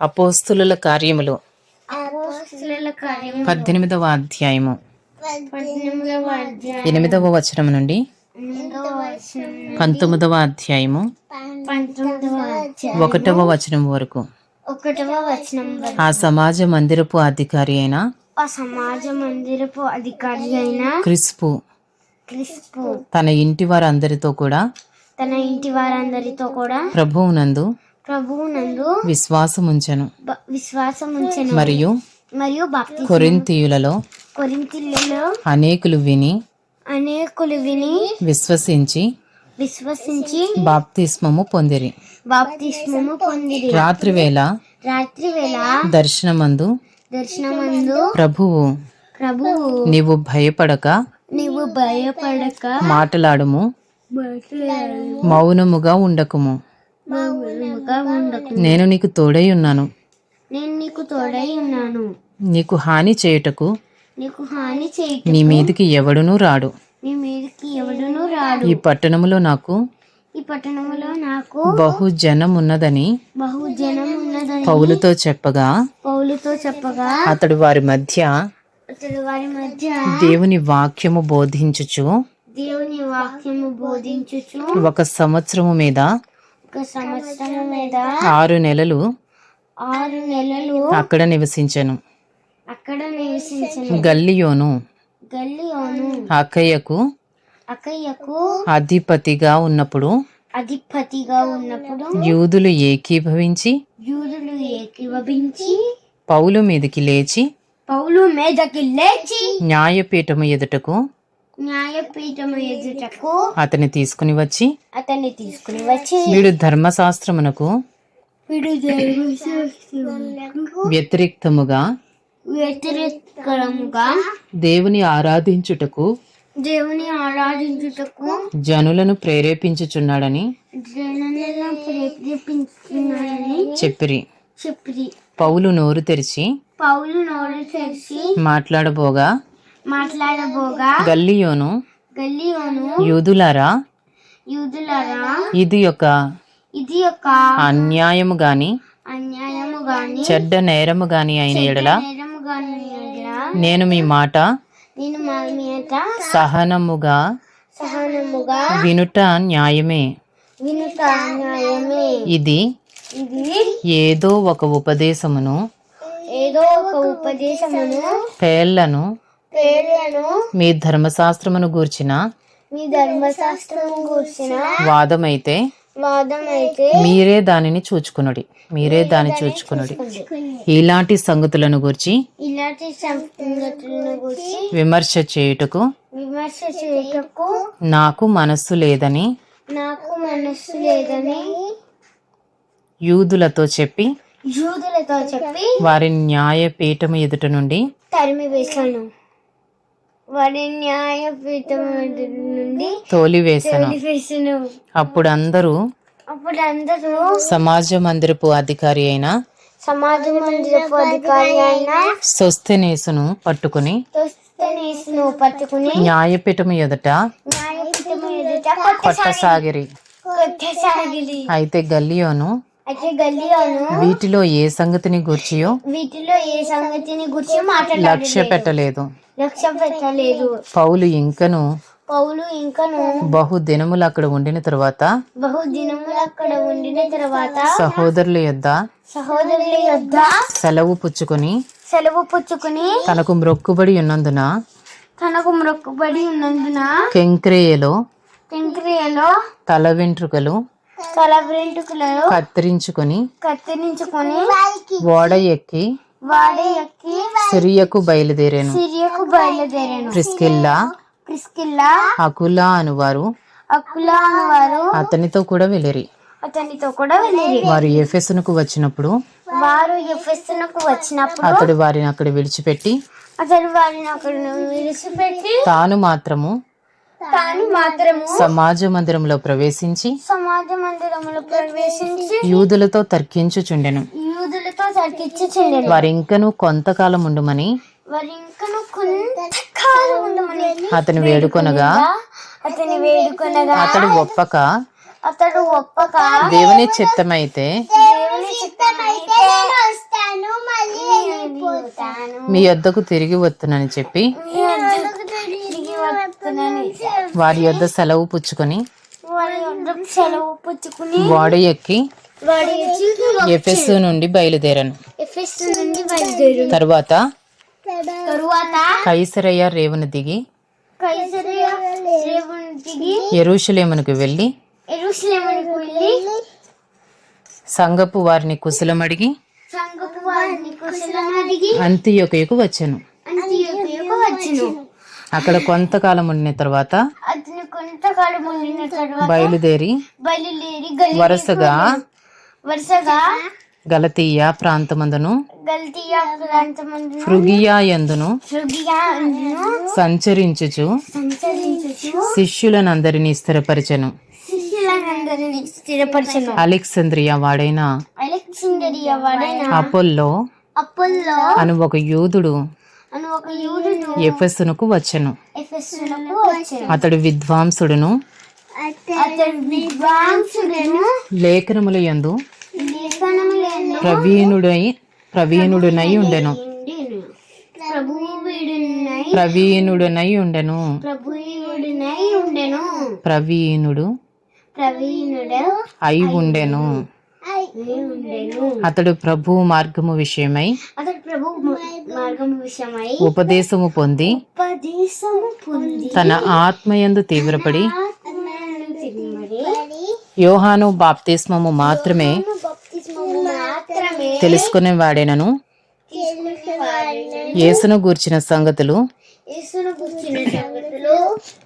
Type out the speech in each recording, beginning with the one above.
అపోస్తుల కార్యములు. పద్దెనిమిదవ అధ్యాయము. ఎనిమిదవ వచనం నుండి పంతొమ్మిదవ అధ్యాయము. ఒకటవ వచనం వరకు. ఒకటవ వచనం వరకు. ఆ సమాజ మందిరపు అధికారి అయిన ఆ సమాజ మందిరపు అధికారి అయిన క్రిస్పు. క్రిస్పు. తన ఇంటి వారందరితో కూడా తన ఇంటి వారందరితో కూడా ప్రభువునందు ప్రభువు నందు విశ్వాసముంచెను. బ- విశ్వాసం ఉంచెను మరియు మరియు కొరింతీయులలో కొరింతిల్లో అనేకులు విని అనేకులు విని విశ్వసించి విశ్వసించి బాప్తిస్మము పొందిరి. బాప్తిస్మము పొందిరి. రాత్రివేళ రాత్రి వేళ దర్శనమందు దర్శనమందు ప్రభువు ప్రభువు నీవు భయపడక నీవు భయపడక మాటలాడుము. మౌనముగా ఉండకుము. నేను నీకు తోడై ఉన్నాను. నేను నీకు తోడై ఉన్నాను. నీకు హాని చేయుటకు నీకు హాని నీ మీదికి ఎవడునూ రాడు. నీ మీదకి ఎవడును రాడు. ఈ పట్టణములో నాకు ఈ పట్టణంలో నాకు బహుజనం ఉన్నదని బహుజనం ఉన్నదని పౌలుతో చెప్పగా పౌలుతో చెప్పగా అతడు వారి మధ్య అతడు వారి మధ్య దేవుని వాక్యము బోధించుచు దేవుని వాక్యము బోధించుచు ఒక సంవత్సరము మీద ఒక సంవత్సరం మీద ఆరు నెలలు ఆరు నెలలు అక్కడ నివసించెను. అక్కడ నివసించిన. గల్లియోను గల్లియోను అక్కయ్యకు అక్కయ్యకు అధిపతిగా ఉన్నప్పుడు అధిపతిగా ఉన్నప్పుడు యూదులు ఏకీభవించి యూదులు ఏకీభవించి పౌలు మీదికి లేచి పౌలు మీదకి లేచి న్యాయపీఠము ఎదుటకు న్యాయపీఠము ఎదుటకు అతని తీసుకుని వచ్చి అతన్ని తీసుకుని వచ్చి వీడు ధర్మశాస్త్రమునకు వీడు వ్యతిరేక్తముగా వ్యతిరేకముగా దేవుని ఆరాధించుటకు దేవుని ఆరాధించుటకు జనులను ప్రేరేపించుచున్నాడని జనులను ప్రేరేపించున్నాడని చెప్పిరి. చెప్పి పౌలు నోరు తెరిచి పౌలు నోరు తెరిచి మాట్లాడబోగా మాట్లాడబోగా. గల్లియోను గల్లియోను యూదులారా? యూదులరా? ఇది ఒక ఇది ఒక అన్యాయము గాని అన్యాయము గాని చెడ్డ నేరము గాని అయిన ఎడల నేను మీ మాట నేను మా సహనముగా సహనముగా వినుట న్యాయమే. వినుట న్యాయమే. ఇది ఇది ఏదో ఒక ఉపదేశమును ఏదో ఒక ఉపదేశమును పేర్లను పేర్లను మీ ధర్మశాస్త్రమును గూర్చిన మీ ధర్మశాస్త్రం కూర్చిన వాదమైతే వాదం అయితే మీరే దానిని చూచుకునుడి. మీరే దాన్ని చూచుకునుడి. ఇలాంటి సంగతులను గూర్చి ఇలాంటి సంగతులను గురించి విమర్శ చేయుటకు విమర్శ చేయటకు నాకు మనస్సు లేదని నాకు మనస్సు లేదని యూదులతో చెప్పి యూదులతో చెప్పి వారి న్యాయపీఠము ఎదుట నుండి తరిమి వారి న్యాయపీఠం నుండి తోలివేశను అప్పుడు అందరూ అప్పుడు అందరూ సమాజ మందిరపు అధికారి అయిన సమాజ మందిరపు అధికారి అయిన స్వస్థనేసును పట్టుకుని తొస్తనేసును పట్టుకుని న్యాయపీఠము ఎదుట న్యాయపీఠం ఎదుట కొట్టసాగిరి. కొట్టసాగిరి. అయితే గల్లియోను వీటిలో ఏ సంగతిని గూర్చియో వీటిలో ఏ సంగతిని గురించి లక్ష్య పెట్టలేదు. లక్ష్యం పెట్టలేదు. పౌలు ఇంకను పౌలు ఇంకను బహు దినములు అక్కడ ఉండిన తరువాత బహు దినములు అక్కడ ఉండిన తర్వాత సహోదరుల యొద్ద సహోదరుల యొద్ద సెలవు పుచ్చుకొని సెలవు పుచ్చుకుని తనకు మ్రొక్కుబడి ఉన్నందున తనకు మొక్కుబడి ఉన్నందున కెంక్రేయలో టెంక్రియలో తల వెంట్రుకలు తల వెంట్రుకలను కత్తిరించుకొని కత్తిరించుకొని ఓడ ఎక్కి వాడే ఎక్కి సిరియకు బయలుదేరాను. సిరియకు బయలుదేరాను. ప్రిస్కిల్లా ప్రిస్కిల్లా అకులా అనువారు అకులా వారు అతనితో కూడా వెళ్ళిరి. అతనితో కూడా వెళ్ళేది వారు ఎఫెసునకు వచ్చినప్పుడు వారు ఎఫెస్సునకు వచ్చినప్పుడు అతడు వారిని అక్కడ విడిచిపెట్టి అతడు వారిని అక్కడ విడిచిపెట్టి తాను మాత్రము తాను మాత్రము సమాజ మందిరంలో ప్రవేశించి సమాజ ప్రవేశించి యూదులతో తర్కించుచుండెను. యూదులతో తర్కించి చెందెను వారింకను కొంతకాలం ఉండుమని వారి ఇంకను కొంతకాలం ఉండమని అతను వేడుకొనగా అతని వేడుకొనగా అతడు ఒప్పక అతడు ఒప్పక దేవుని చిత్తమైతే దేవుని చిత్తమైతే వెళ్తాను మీ యొద్దకు తిరిగి వస్తునని చెప్పి వారి యొద్ద సెలవు పుచ్చుకొని వద్దకు సెలవు పుచ్చుకుని ఓడ ఎక్కి వాడి ఎఫెస్సు నుండి బయలుదేరాను. ఎఫెస్ నుండి బయలుదేరు తరువాత తరువాత కైసరయ్య రేవును దిగి కైసరియ రేవుని దిగి ఎరుషలేమునకు వెళ్ళి సంగపు వారిని కుశలమడిగి సంగపు వారిని కుశలం అడిగి అంత్యొకయకు వచ్చాను. అంత్యోపియకు వచ్చును. అక్కడ కొంతకాలం ఉండిన తర్వాత బయలుదేరి వరుసగా వరుసగా గలతీయ ప్రాంతమందును శృగియా అందును సంచరించుచు శిష్యులనందరినీ స్థిరపరచెను. అలెక్సంద్రియా వాడైన అపోల్లో అపోల్లో అను ఒక యూదుడు ఎఫెస్సునకు వచ్చాను. అతడు విద్వాంసుడును. అతడు విద్వాంసుడను. లేఖనముల యందు ప్రవీణుడై ప్రవీణుడునై ఉండెను. ప్రవీణుడునై ఉండెను. ప్రవీణుడు అయి ఉండెను. అతడు ప్రభు మార్గము విషయమై అతడు ప్రభు మార్గం విషయమై ఉపదేశము పొంది ఉపదేశము పొంది తన ఆత్మయందు తీవ్రపడి యోహాను బాప్తిస్మము మాత్రమే తెలుసుకునే వాడేనను. యేసును గూర్చిన సంగతులు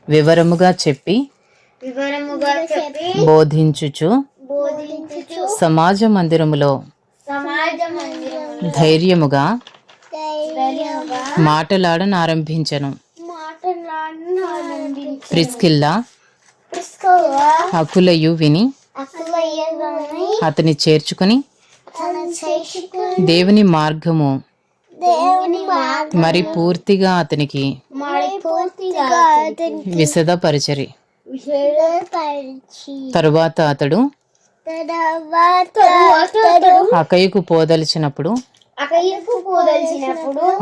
వివరముగా చెప్పి బోధించుచు సమాజ మందిరములో ధైర్యముగా మాటలాడనారంభించను ప్రిస్కిల్లా అకులయు విని అతని చేర్చుకుని దేవుని మార్గము మరి పూర్తిగా అతనికి విశదపరిచరి. తరువాత అతడు అకయ్యకు పోదలిచినప్పుడు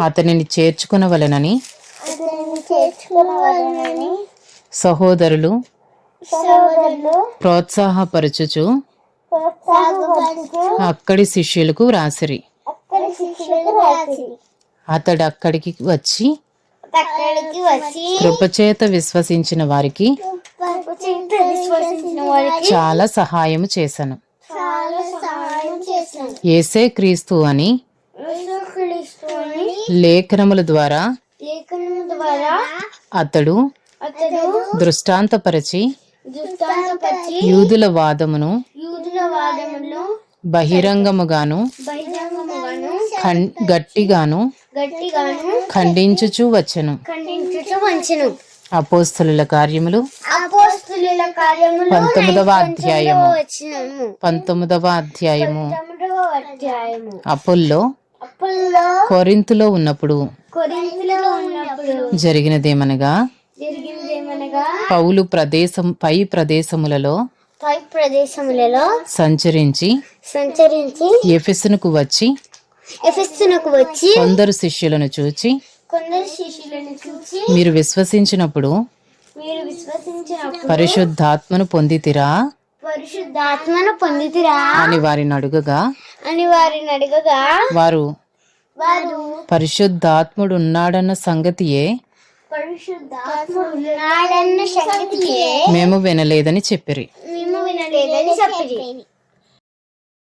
అతనిని చేర్చుకునవలెనని అతన్ని చేర్చుకోవాలని సహోదరులు ప్రోత్సాహపరచుచు ప్రోత్సాహపరుచు అక్కడి శిష్యులకు వ్రాసిరి. అక్కడి శిష్యులకు రాసి అతడు అక్కడికి వచ్చి కృపచేత విశ్వసించిన వారికి చాలా సహాయము చేశాను చాలా సహాయం చేశాను ఏసే క్రీస్తు అని లేఖనముల ద్వారా అతడు దృష్టాంతపరచి యూదుల వాదమును బహిరంగముగాను గట్టిగాను ఖండించుచూ వచ్చెను. అపోస్తుల కార్యములు పంతొమ్మిదవ అధ్యాయము. పంతొమ్మిదవ అధ్యాయము. అప్పుల్లో కొరింతులో ఉన్నప్పుడు జరిగినదేమనగా? పౌలు ప్రదేశం పై ప్రదేశములలో పై ప్రదేశములలో సంచరించి సంచరించి ఎఫెసునకు వచ్చి ఎఫెస్సునకు వచ్చి కొందరు శిష్యులను చూచి కొందరు శిష్యులను చూసి మీరు విశ్వసించినప్పుడు మీరు విశ్వసించినప్పుడు పరిశుద్ధాత్మను పొందితిరా? పరిశుద్ధాత్మను పొందితిరా? అని వారిని అడుగగా అని వారిని అడగగా వారు వారు పరిశుద్ధాత్ముడు ఉన్నాడన్న సంగతియే పరిశుద్ధాత్ముడు ఉన్నాడన్న సంగతియే మేము వినలేదని చెప్పిరి. మేము వినలేదని చెప్పి